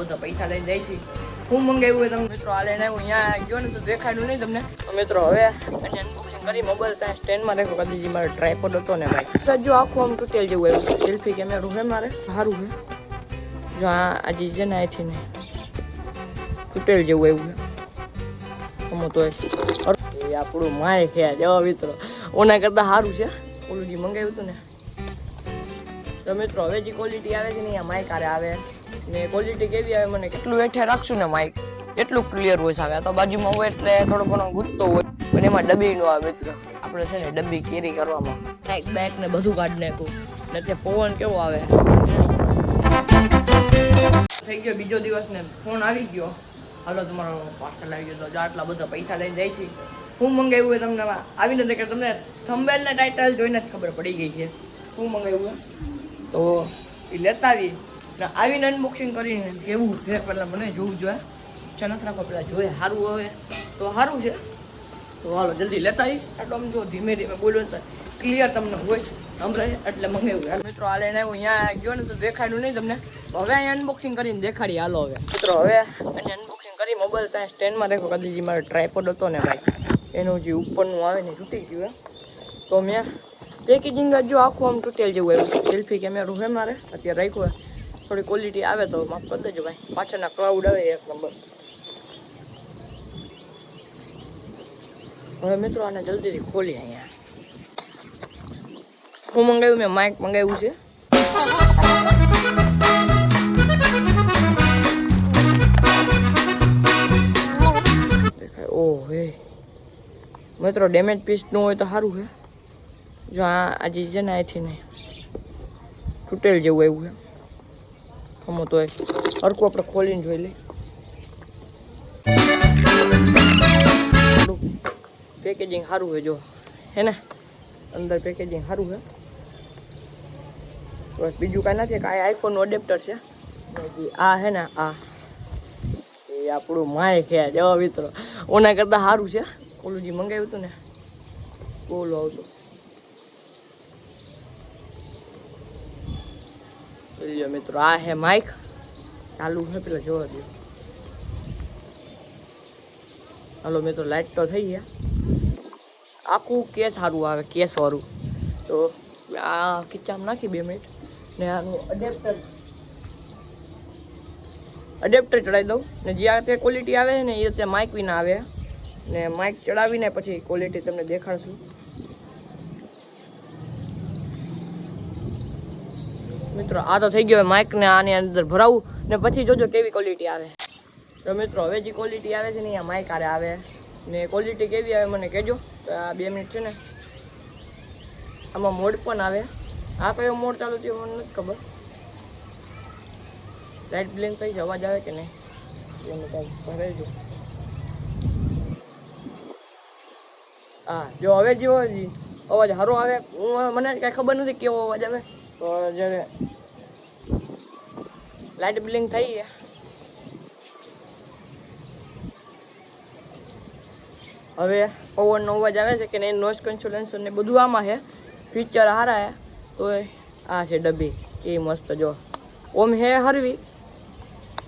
બધા પૈસા લઈને જાય છે. હું મંગાવ્યું હોય તમને. મિત્રો, આ લઈને આવ્યું અહીંયા ગયો ને તો દેખાડ્યું નહીં તમને. મિત્રો, હવે અનબોક્સિંગ કરી મોબાઈલ ત્યાં સ્ટેન્ડમાં રાખ્યો કદી મારો ટ્રાયપોડ હતો ને ભાઈ. જો આખું આમ તૂટેલ જેવું આવ્યું સેલ્ફી કેમેરું હે મારે. સારું હે જો આ આજે છે ને અહીંથી ને તૂટેલ જેવું આવ્યું અમો તો એ આપણું માય છે જવા મિત્રો. ઓના કરતાં સારું છે. ઓલું જે મંગાવ્યું હતું ને. તો મિત્રો, હવે જે ક્વોલિટી આવે છે ને અહીંયા માય આરે આવે. ને ક્વોલિટી કેવી આવે મને કેટલું હેઠે રાખશું ને માઇક એટલું ક્લિયર વોઇસ આવે આ તો બાજુમાં હોય એટલે થોડો ઘણો ગુજતો હોય. પણ એમાં ડબ્બી નો આવે મિત્ર. આપણે છે ને ડબ્બી કેરી કરવામાં. કાંઈક બેક ને બધું કાઢ નાખું. ને તે પવન કેવો આવે? થઈ ગયો બીજો દિવસ ને ફોન આવી ગયો. હાલો તમારો પાર્સલ આવી ગયો. તો જો આટલા બધા પૈસા લઈને જાય છે. હું મંગાવ્યું હોય તમને આવીને નથી કે તમને થંબેલ ને ટાઇટલ જોઈને જ ખબર પડી ગઈ છે. હું મંગાવ્યું હોય. તો એ લેતા આવી આવીને અનબોક્સિંગ કરીને કેવું છે પહેલાં મને જોવું જોઈએ નથી રાખો પહેલાં જોઈએ સારું હવે. તો સારું છે. તો હાલો, જલ્દી લેતા આવી આટલો આમ જો ધીમે ધીમે બોલ્યો તો ક્લિયર તમને વોઇસ સંભળાય એટલે મંગાવ્યું એવું મિત્રો, હાલે ને અહીંયા ગયો ને તો દેખાડ્યું નહીં તમને. હવે અહીંયા અનબોક્સિંગ કરીને દેખાડી હાલો હવે. મિત્રો, હવે અહીંયા અનબોક્સિંગ કરી મોબાઈલ ત્યાં સ્ટેન્ડમાં રાખ્યો. કદી જે મારો ટ્રાયપોડ હતો ને ભાઈ. એનું જે ઉપરનું આવે ને તૂટી ગયું તો મેં પેકેજિંગ જો આખું આમ તૂટેલ જેવું આવ્યું સેલ્ફી કેમેરું છે મારે? અત્યારે રાખ્યું. થોડી ક્વોલિટી આવે તો માફ કરી દેજો ભાઈ. પાછળના ક્લાઉડ આવે એક નંબર હવે મિત્રો આને જલ્દીથી ખોલી અહીંયા. હું મંગાવ્યું, મેં માઇક મંગાવ્યું છે. ઓહ, હે. મિત્રો ડેમેજ પીસ હોય તો સારું છે. જો આ આજે છે ને અહીંથી ને તૂટેલ જેવું આવ્યું છે. હમો તો એ હરખું આપણે ખોલીને જોઈ લઈ પેકેજિંગ સારું હોય જો. હે ને? અંદર પેકેજિંગ સારું છે બસ બીજું કાંઈ નથી કાંઈ આઈફોનનું એડેપ્ટર છે. આ હે ને, આ. એ આપણું માય છે, જવા મિત્રો ઓના કરતાં સારું છે. ઓલું જે મંગાવ્યું હતું ને બોલો આવતું. લ્યો મિત્રો, આ હે માઇક ચાલુ છે પેલા જોવા દો હાલો મિત્રો લાઈટ તો થઈ ગયા. આખું કેસ સારું આવે કે સારું તો આ ખીચામાં નાખી બે મિનિટ ને આનું અડેપ્ટર અડેપ્ટર ચડાવી દઉં. ને જે આ તે ક્વોલિટી આવે ને એ તે માઇક વિના આવે. ને માઇક ચડાવીને પછી ક્વોલિટી તમને દેખાડશું. મિત્રો, આ તો થઈ ગયો માઇક ને આની અંદર ભરાવું ને પછી જોજો કેવી ક્વોલિટી આવે. તો મિત્રો, હવે જે ક્વોલિટી આવે છે ને અહીંયા માઇક આરે આવે. ને ક્વોલિટી કેવી આવે મને કહેજો. તો આ બે મિનિટ છે ને, આમાં મોડ પણ આવે. આ કયો મોડ ચાલુ થયો મને નથી ખબર. લાઇટ બ્લિંક થઈ અવાજ આવે કે નહીં? એને કાંઈ ભરાઈ હા, જો હવે જેવો અવાજ સારો આવે. હું મને કાંઈ ખબર નથી કેવો અવાજ આવે. તો જ્યારે લાઇટ બ્લિંક થઈ ગયા. હવે પવનનો અવાજ આવે છે કે નહીં નોઇઝ કેન્સલેશન ને બધું આમાં છે. ફીચર સારા છે. તો આ છે ડબ્બી. એ મસ્ત જો. ઓમ હે હરવી.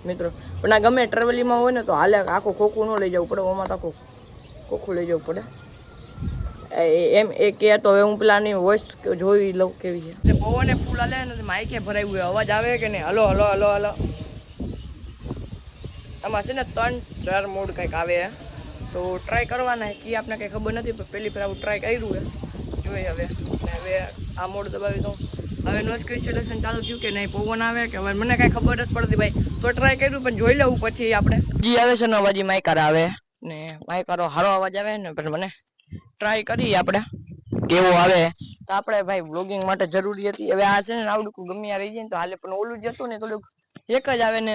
મિત્રો, પણ આ ગમે ટ્રાવેલિંગમાં હોય ને તો હાલે, આખું ખોખું ન લઈ જવું પડે, ઓમાં તો આખું ખોખું લઈ જવું પડે. એમ એ કે તો હવે હું પેલાની વોઇસ જોઈ લઉં કેવી છે. પવને ફૂલ હાલે ને માઇકે ભરાયું હોય અવાજ આવે કે નહીં? Hello hello hello hello. આમાં છે ને ત્રણ ચાર મોડ કંઈક આવે. તો ટ્રાય કરવાના કે આપણે કંઈ ખબર નથી પણ પહેલી ફેર આવું ટ્રાય કર્યું છે જોઈએ હવે. ને હવે આ મોડ દબાવી દઉં. હવે નોઇસ કેન્સલેશન ચાલુ થયું કે નહીં? પવન આવે કે હવે? મને કાંઈ ખબર જ પડતી ભાઈ. તો ટ્રાય કર્યું પણ જોઈ લેવું પછી આપણે. જી આવે છે ને અવાજ માઇકાર આવે. ને માઇકારો સારો અવાજ આવે ને પણ મને ટ્રાય કરીએ આપણે. કેવો આવે? તો આપણે ભાઈ બ્લોગિંગ માટે જરૂરી હતી. હવે આ છે ને આવડું ગમે રહી જાય ને તો હાલે. પણ ઓલું જ હતું ને થોડુંક એક જ આવે ને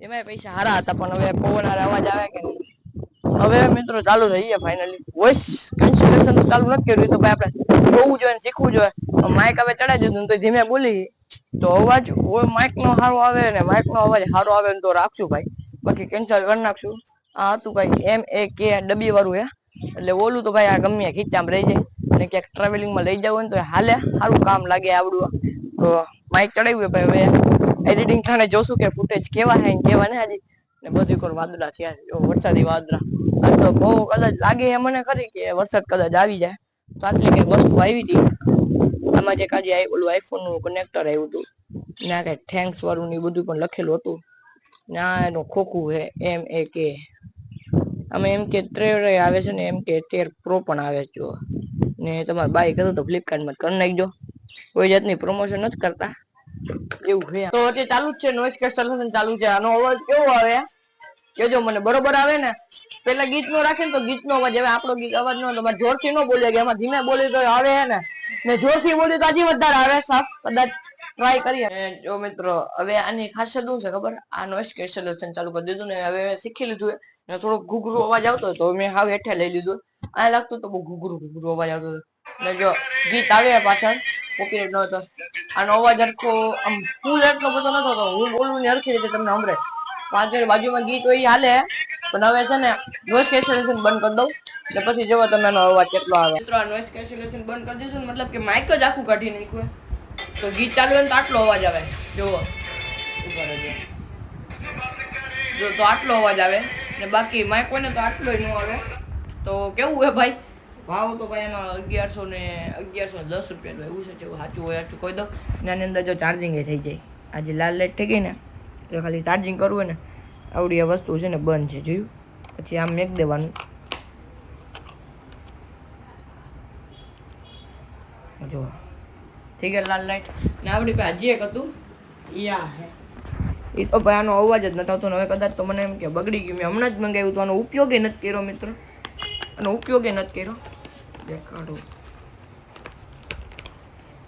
એમાંય પૈસા હારા હતા. પણ હવે પવન અવાજ આવે કે હવે મિત્રો ચાલુ થઈ ગયા ફાઇનલી વોઇસ કેન્સલેશન તો ચાલુ નથી કર્યું. તો ભાઈ આપણે જોવું જોઈએ ને શીખવું જોઈએ. માઇક હવે ચડાવી દીધું તો ધીમે બોલી. તો અવાજ માઇક નો સારો આવે ને માઇક નો અવાજ સારો આવે ને તો રાખશું ભાઈ. બાકી કેન્સલ કરી નાખશું. આ હતું ભાઈ એમ એ કે ડબી વાળું હે. એટલે ઓલું તો ભાઈ આ ગમે ખીચામાં રહી જાય. અને ક્યાંક ટ્રાવેલિંગમાં લઈ જવું ને તો હાલે, સારું કામ લાગે આવડું તો માઇક ચડાવ્યું ભાઈ, હવે એડિટિંગ થાણે જોશું કે ફૂટેજ કેવા હે કેવા ને હજી ને બધી કોર, વાદળા થયા છે વરસાદી વાદળા. આ તો બહુ કદાચ લાગે એ મને ખરી કે વરસાદ કદાચ આવી જાય. તો આટલી કઈ વસ્તુ આવી હતી? આમાં જે કાજે ઓલું આઈફોનનું કનેક્ટર આવ્યું હતું. ને કઈ થેન્ક્સ વાળું ને બધું પણ લખેલું હતું. ના એનું ખોખું હે એમ એ કે આમાં એમ કે તેર આવે છે ને એમ કે તેર પ્રો પણ આવે છે ને તમારે બાય કરો તો ફ્લિપકાર્ટમાં કરી નાખજો. કોઈ જાતની પ્રમોશન નથી કરતા. એવું છે તો અત્યારે ચાલુ જ છે નોઇઝ કેન્સલેશન ચાલુ છે. આનો અવાજ કેવો આવે? કેજો મને, બરોબર આવે ને? પેલા ગીત નો રાખે ને તો ગીત નો અવાજ. હવે આપણો ગીત અવાજ નો તમારે જોરથી નો બોલે કે એમાં ધીમે બોલે તો આવે ને? ને જોરથી બોલે તો હજી વધારે આવે, સાફ, કદાચ ટ્રાય કરીએ. જો મિત્રો, હવે આની ખાસિયત શું છે ખબર? આ નોઇસ કેન્સલેશન ચાલુ કરી દીધું ને હવે શીખી લીધું ને થોડો ઘૂઘરો અવાજ આવતો તો મેં હાવ હેઠે લઈ લીધું. આ લાગતું તો બહુ ઘૂઘરું ઘૂઘરું અવાજ આવતો હતો. ને જો ગીત આવે પાછળ કોપીરાઈટ નો હતો. આનો અવાજ હરખો આમ ફૂલ એટલો બધો નતો હતો. હું બોલું ને હરખી રીતે તમને સંભળાય પાછળ બાજુમાં ગીત હોય હાલે. પણ હવે છે ને નોઇસ કેન્સલેશન બંધ કરી દઉં. ને પછી જોવો તમે એનો અવાજ કેટલો આવે. મિત્રો, આ નોઇસ કેન્સલેશન બંધ કરી દીધું મતલબ કે માઇક જ આખું કાઢી નાખ્યું તો ગીત ચાલુ હોય ને તો આટલો અવાજ આવે. જુઓ. જો તો આટલો અવાજ આવે ને બાકી માઇક હોય ને તો આટલો ન આવે. તો કેવું હે ભાઈ? ભાવ તો ભાઈ એનો અગિયારસો ને અગિયારસો દસ રૂપિયાનું એવું છે, જેવું સાચું હોય સાચું કહી દો. ને આની અંદર જો ચાર્જિંગ એ થઈ જાય. આજે લાલ લાઈટ થઈ ગઈ ને તો ખાલી ચાર્જિંગ કરવું હોય ને, આવડી આ વસ્તુ છે ને બંધ છે, જોયું? પછી આમ મેક દેવાનું. જો થઈ ગયા લાલ લાઈટ. ને આપણી પાસે હજી એક હતું. યા હે. એ તો ભાઈ આનો અવાજ જ નથી આવતો હવે કદાચ તો મને એમ કે બગડી ગયું. મેં હમણાં જ મંગાવ્યું તો આનો ઉપયોગ એ નથી કર્યો મિત્રો. આનો ઉપયોગ એ નથી કર્યો. દેખાડો.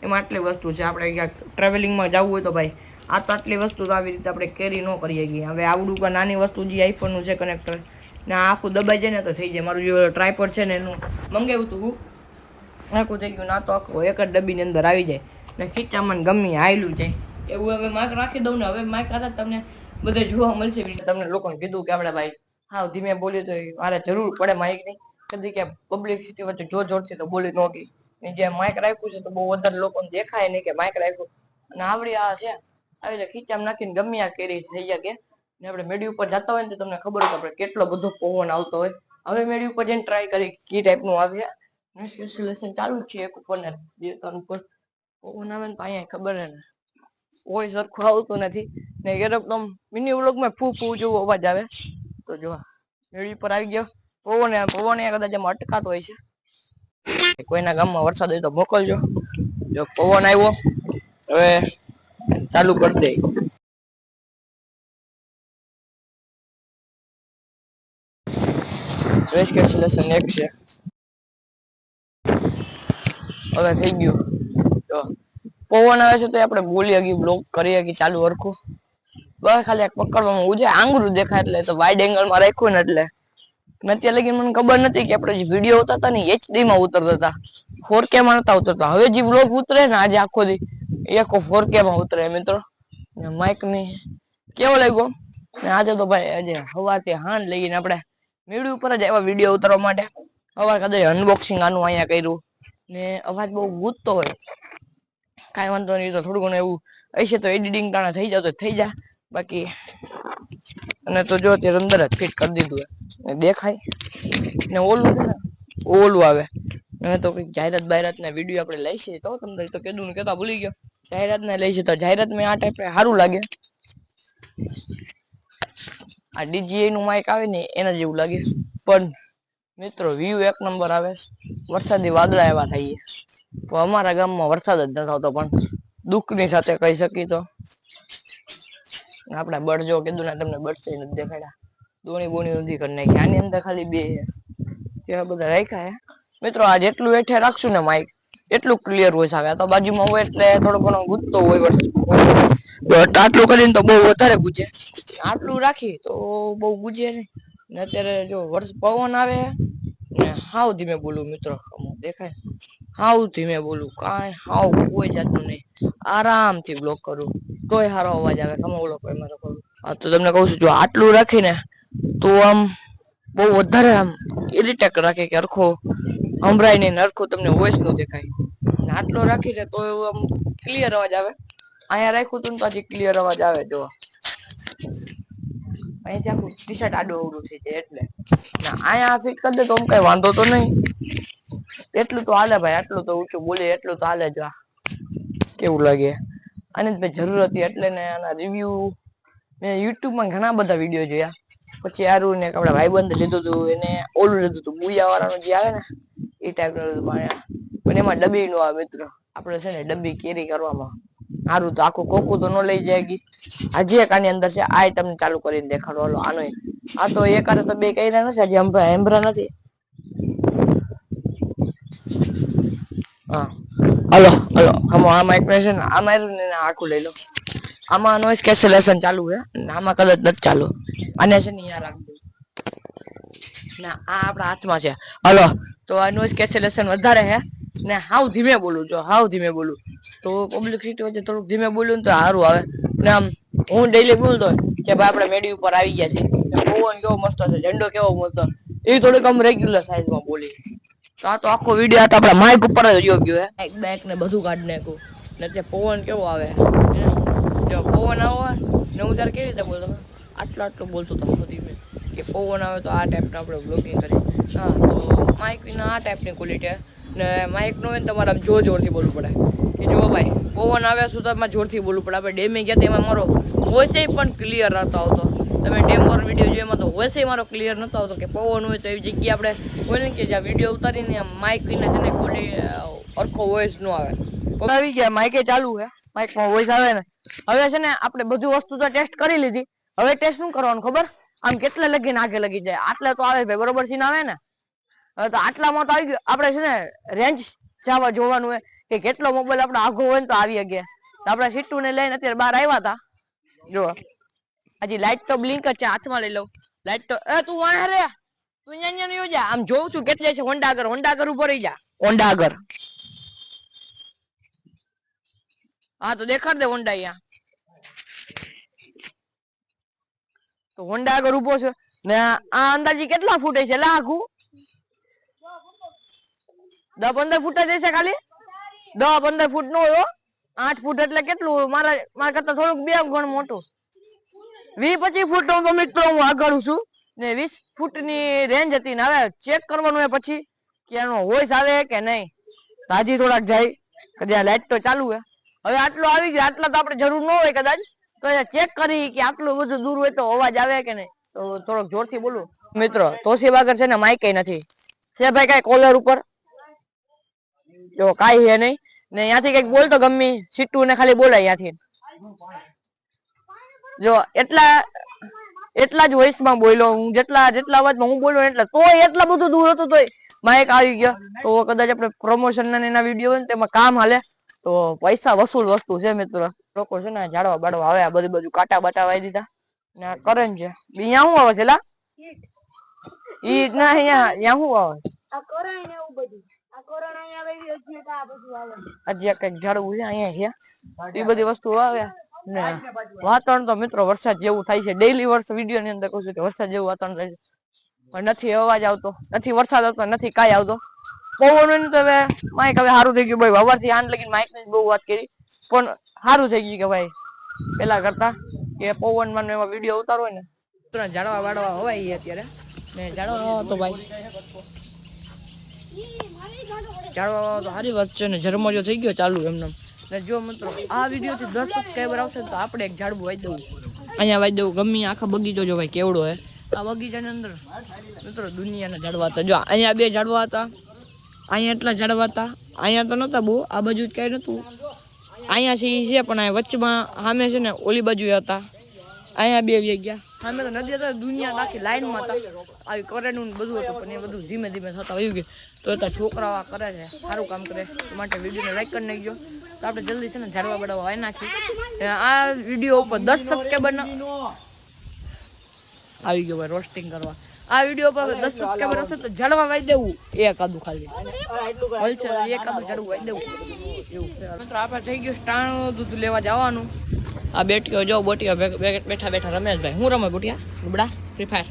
એમાં આટલી વસ્તુ છે. આપણે ક્યાંક ટ્રાવેલિંગમાં જવું હોય તો ભાઈ, આ તો આટલી વસ્તુ તો આવી રીતે આપણે કેરી ન કરીએ ગઈ હવે આવડું કોઈ નાની વસ્તુ જે આઈફોનનું છે કનેક્ટર ને આખું દબાઈ જાય ને તો થઈ જાય. મારું જે ટ્રાયપોડ છે ને એનું મંગાવ્યું હતું હું? આખું થઈ ગયું, ના તો આખો એક જ ડબ્બીની અંદર આવી જાય. ને ખીચામાં ગમી આવેલું જાય. એવું હવે માર્ક રાખી દઉં ને હવે માર્ક હાથે તમને બધે જોવા મળશે તમને લોકોને કીધું કે આપણે ભાઈ હા ધીમે બોલી તો મારે જરૂર પડે માઇક નહીં કદી કે પબ્લિસિટી વચ્ચે જોર જોરથી તો બોલી નહોતી ને જે માઇક રાખ્યું છે તો બહુ વધારે લોકોને દેખાય નહીં કે માઇક રાખ્યું. અને આવડી આ છે. આવી રીતે ખીચામાં નાખીને ગમ્યા કેરી થઈ જાય કે. ને આપણે મેડી ઉપર જતા હોય ને તો તમને ખબર હોય કે આપણે કેટલો બધો પવન આવતો હોય. હવે મેડી ઉપર જઈને ટ્રાય કરી કી ટાઈપનું આવે. કેન્સલેશન ચાલુ છે એક ઉપર બે ત્રણ ઉપર પવન તો અહીંયા ખબર ને, કોઈ સરખું આવતું નથી. ને એકદમ મિની વ્લોગમાં ફૂ ફૂ જેવો અવાજ આવે. તો જો મેળી પર આવી ગયો. પવન પવન અહીંયા કદાચ એમાં અટકાતો હોય છે. કોઈના ગામમાં વરસાદ હોય તો મોકલજો. જો પવન આવ્યો, હવે ચાલુ કરી દે. રેસ્ક્યુ કેન્સલેશન એક છે. હવે થઈ ગયું. તો પવન આવે છે તો આપણે બોલી હકી બ્લોક કરી હકી ચાલુ હરખું. બસ ખાલી એક પકડવામાં ઉજે આંગળું દેખાય એટલે તો વાઇડ એંગલમાં રાખ્યું ને એટલે. મેં ત્યાં લગી મને ખબર નથી કે આપણે જે વીડિયો ઉતરતા ને એચડી માં ઉતરતા હતા. ફોર કે માં નતા ઉતરતા. હવે જે બ્લોગ ઉતરે ને આજે આખો દી, એ આખો ફોર કે માં ઉતરે મિત્રો. માઇકની કેવો લાગ્યો? ને આજે તો ભાઈ, આજે સવારથી હાંડ લઈને આપણે મેળવી ઉપર જ આવ્યા વીડિયો ઉતારવા માટે સવાર કદાચ અનબોક્સિંગ આનું અહીંયા કર્યું ને અવાજ બહુ ગૂંજતો હોય. કાંઈ વાંધો નહીં, તો થોડું ઘણું એવું હશે તો એડિટિંગ ટાણા થઈ જાય તો થઈ જાય બાકી અને તો જો અત્યારે અંદર જ ફિટ કરી દીધું ને દેખાય. ને ઓલું ને, ઓલું આવે. અને તો કંઈક જાહેરાત બાહેરાત ના વીડિયો આપણે લઈશે તો તમને તો કીધું ને કહેતા ભૂલી ગયો. જાહેરાત ને લઈશે તો જાહેરાત મેં આ ટાઈપે સારું લાગે. આ ડીજીઆઈ નું માઇક આવે ને એના જેવું લાગે. પણ મિત્રો વ્યૂ એક નંબર આવે વરસાદી વાદળા એવા થઈએ તો અમારા ગામમાં વરસાદ જ ન થતો, પણ દુઃખની સાથે કહી શકી તો. આપણે બળજો કીધું ને તમને બળશે નથી દેખાડ્યા. દોણી બોણી ઊંધી કરી નાખી આની અંદર ખાલી બે એવા બધા રાખ્યા હે મિત્રો આ જેટલું હેઠે રાખશું ને માઇક એટલું ક્લિયર હોય આવે. તો બાજુમાં હોય એટલે થોડો ઘણો ગુજતો હોય. આટલું કરીને તો બહુ વધારે ગુજે. આટલું રાખી તો બહુ ગુજે નહીં. ને અત્યારે જો વર્ષ પવન આવે ને હાવ ધીમે બોલું મિત્રો દેખાય? હાવ ધીમે બોલું, કાંઈ હાવ કોઈ જાતનું નહીં. આરામથી બ્લોક કરું. તોય સારો અવાજ આવે કમો બોલો કોઈ મારો કરું હા, તો તમને કહું છું, જો આટલું રાખીને તો આમ બહુ વધારે આમ ઇરિટેક રાખે કે અરખો સંભળાય નહીં ને તમને વોઇસનું દેખાય. અને આટલો રાખીને તો એવું આમ ક્લિયર અવાજ આવે. અહીંયા રાખ્યું તું ને તો હજી ક્લિયર અવાજ આવે જો અહીંથી આખું ટી શર્ટ આડું અવડું થઈ જાય એટલે. ના, અહીંયા ફિટ કરી દે તો આમ કઈ વાંધો તો નહીં. એટલું તો હાલે ભાઈ, આટલું તો ઊંચું બોલે, એટલું તો હાલે જો કેવું લાગે? અને ભાઈ જરૂર હતી એટલે ને આના રિવ્યુ મેં યુટ્યુબમાં ઘણા બધા વીડિયો જોયા. પછી આરું ને આપણા ભાઈબંધ લીધું હતું એને ઓલું લીધું હતું બુયા વાળાનું જે આવે ને, એ ટાઈપનું લીધું પણ એમાં ડબ્બી નું આવે મિત્ર. આપણે છે ને ડબ્બી કેરી કરવામાં. સારું તો આખું કોકું તો ન લઈ જાય ગઈ હજી એક આની અંદર છે આ તમને ચાલુ કરીને દેખાડો. હાલો, આનો આ તો એક હારે તો બે કર્યા નથી, હજી અંભા હેમ્બ્રા નથી. હા. હલો હમો આમાં એક પ્રેશન આમાં ને આખું લઈ લો. આમાં નોઈસ કેન્સલેશન ચાલુ છે આમાં કદાચ નથી ચાલુ. અને છે ને અહીંયા રાખજો. ના, આ આપણા હાથમાં છે. હલો, તો આ નોઈસ કેન્સલેશન વધારે છે ને હાવ ધીમે બોલું, જો, હાવ ધીમે બોલું. તો પબ્લિક સીટ વચ્ચે થોડુંક ધીમે બોલ્યું તો સારું આવે. ને આમ હું ડેઈલી બોલતો કે ભાઈ આપણે મેડી ઉપર આવી ગયા છે પવન કેવો મસ્ત છે, ઝંડો કેવો મસ્ત એ થોડુંક આમ રેગ્યુલર સાઈઝમાં બોલી. તો આ તો આખો વીડિયો આ આપણા માઇક ઉપર જ રહ્યો ગયો હે. બેક ને બધું કાઢ નાખું ને તે પવન કેવો આવે. જો પવન આવે ને હું ત્યારે કેવી રીતે બોલતો આટલો આટલો બોલતો હતો બધી મેં કે પવન આવે તો આ ટાઈપનું આપણે બ્લોગિંગ કરી હા, તો માઇકના આ ટાઈપની ક્વોલિટી ને માઇક નો હોય ને તમારે આમ જોર જોરથી બોલવું પડે. કે જુઓ ભાઈ, પવન આવ્યા સુધીમાં જોરથી બોલવું પડે. આપણે ડેમે ગયા તેમાં મારો વોઇસ પણ ક્લિયર નહોતો આવતો. તમે ડેમ પર વીડિયો જોયો એમાં તો વોઇસ મારો ક્લિયર નહોતો આવતો કે પવન હોય તો એવી જગ્યાએ આપણે હોય ને કે જ્યાં વીડિયો ઉતારીને માઇક વિના છે ને કોઈ અરખો વોઇસ ન આવે. આવી ગયા માઇકે ચાલુ છે. માઇકમાં વોઇસ આવે ને. હવે છે ને આપણે બધું વસ્તુ તો ટેસ્ટ કરી લીધી. હવે ટેસ્ટ શું કરવાનું ખબર? આમ કેટલે લગીને આગે લગી જાય. આટલે તો આવે ભાઈ, બરોબર સીન આવે ને? હવે તો આટલામાં તો આવી ગયું. આપણે છે ને રેન્જ જવા જોવાનું હોય. કે કેટલો મોબાઈલ આપણો આઘો હોય તો આવી ગયા તો આપણે સીટુ ને લઈને અત્યારે બહાર આવ્યા હતા. જો હજી લાઈટ તો બ્લિંક જ છે, હાથમાં લઈ લઉં. લાઈટ તો એ, તું વાહ રે. તું અહીંયા નહીં જા. આમ જોઉં છું કેટલે છે. હોન્ડા આગળ હોન્ડા આગળ ઊભો રહી જા. હોન્ડા આગળ હા, તો દેખાડ દે હોન્ડા અહીંયા. તો હોન્ડા આગળ ઊભો છે. ને આ અંદાજી કેટલા ફૂટે છે? લાખું દસ પંદર ફૂટ જ હશે ખાલી? દસ પંદર ફૂટ નો હોય. આઠ ફૂટ એટલે કેટલું? મારા મારા કરતા થોડુંક બે ગણ મોટું. વીસ પચીસ ફૂટ નો મિત્રો હું આગળ છું. ને વીસ ફૂટની રેન્જ હતી ને હવે ચેક કરવાનું હોય પછી કે એનો વોઇસ આવે કે નહીં. તાજી થોડાક જાય. કદાચ લાઈટ તો ચાલુ હે. હવે આટલો આવી ગયો આટલા તો આપણે જરૂર ન હોય કદાચ. તો ચેક કરી કે આટલું બધું દૂર હોય તો અવાજ આવે કે નહીં. તો થોડોક જોરથી બોલું. મિત્રો તોસી વાગર છે ને માઇક નથી. છે ભાઈ કઈ કોલર ઉપર? જો કાઈ હે નહીં. ને અહીંયાથી કંઈક બોલતો ગમે સીટું ને ખાલી બોલાય અહીંયાથી જો એટલા એટલા જ voice માં બોલ્યો હું. જેટલા જેટલા અવાજમાં હું બોલ્યો એટલા તો એટલા બધું દૂર હતું તોય માઇક આવી ગયો. તો કદાચ આપણે પ્રમોશન ના એના વીડિયો હોય ને તેમાં કામ હાલે. તો પૈસા વસૂલ વસ્તુ છે મિત્રો. લોકો છે ને ઝાડવા બાડવા આવે, આ બધી બધું કાંટા બાટા વાઈ દીધા. ને આ કરંટ છે. અહીંયા શું આવે છે લા? ઈ ના, અહીંયા અહીંયા શું આવે? આ કોરાય ને એવું બધું. કોરોના અહીંયા આવી ગયો છે બધું આવે. હજી કંઈક ઝાડવું છે અહીંયા છે. એ બધી વસ્તુ આવે. ને વાતાવરણ તો મિત્રો વરસાદ જેવું થાય છે. ડેઈલી વર્ષ વીડિયો ની અંદર કહું છું કે વરસાદ જેવું વાતાવરણ થાય છે. પણ નથી અવાજ આવતો. નથી વરસાદ આવતો નથી કાંઈ આવતો. પવન તો હવે માઇક હવે સારું થઈ ગયું. ભાઈ થી આન લગીને માઇકની બહુ વાત કરી. પણ સારું થઈ ગયું કે ભાઈ પેલા કરતા કે પવનમાં એમાં વીડિયો ઉતારો હોય ને. જાડવા વાડવા હવાઈ અત્યારે. ને જાડવા તો ભાઈ. વાવવા તો સારી વાત છે ને, ઝરમરિયો થઈ ગયો ચાલુ એમને. ને જો મિત્રો, આ વીડિયો થી દસ સબસ્ક્રાઈબર આવશે તો આપણે એક ઝાડવું વાઈ દઉં અહીંયા વાઈ દઉં ગમી આખા બગીચો જો ભાઈ કેવડો હે. આ બગીચાની અંદર, મિત્રો, દુનિયાના ઝાડવા હતા. જો, અહીંયા બે ઝાડવા હતા. અહીંયા એટલા ઝાડવા હતા. અહીંયા તો નહોતા બહુ, આ બાજુ જ કાંઈ નહોતું. અહીંયા છે એ છે, પણ અહીંયા વચમાં સામે છે ને, ઓલી બાજુ હતા. અહીંયા બે આવી ગયા. અમે તો નદી હતા, દુનિયા આખી લાઈનમાં હતા. આવી કરેનું બધું હતું, પણ એ બધું ધીમે ધીમે થતા આવી ગયું તો અત્યારે છોકરાઓ કરે છે, સારું કામ કરે. માટે વિડીયોને લાઈક કરી નાખજો. તો આપણે જલ્દી છે ને ઝાડવા બડાવા આવી નાખી આ વીડિયો ઉપર દસ સબસ્ક્રાઈબર આવી ગયો ભાઈ રોસ્ટિંગ કરવા. આ વીડિયો પર દસ સબસ્ક્રાઈબર હશે તો ઝાડવા વાઈ દેવું. એક આદું ખાલી. હોલસેલ એક આદું ઝાડવું વાઈ દેવું. એવું મિત્રો, આપણે થઈ ગયું સ્ટાણું દૂધ લેવા જવાનું. આ બેટીઓ જો બોટીઓ બેઠા બેઠા રમેશભાઈ. હું રમે બોટિયા? લુબડા ફ્રી ફાયર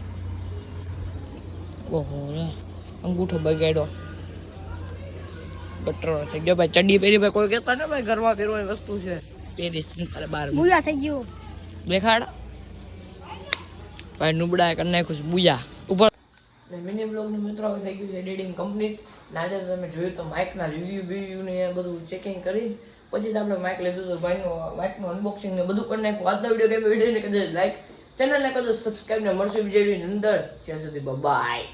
ઓહો રે. અંગૂઠો બગાડ્યો. બટરો થઈ ગયો. ભાઈ ચડ્ડી પહેરી ભાઈ કોઈ કહેતા ને ભાઈ ઘરમાં પહેરવાની વસ્તુ છે. પેરીસ તારે બાર બુયા થઈ ગયો. દેખાડ. ભાઈ નુબડા કરી નાખ્યું છે બુયા. ઉપર મિની બ્લોગનું મિત્રો હવે થઈ ગયું છે એડિટિંગ કમ્પ્લીટ ને આજે તમે જોયું તો માઇકના રિવ્યુ બિવ્યુ ને એ બધું ચેકિંગ કરી પછી જ આપણે માઇક લીધું હતું, ભાઈનું માઇકનું અનબોક્સિંગ ને બધું કરી નાખ્યું. આજનો વીડિયો કેમ વિડીયોને કદાચ લાઈક ચેનલને કદાચ સબસ્ક્રાઈબ ને મળશે બીજા અંદર. ત્યાં સુધી બાય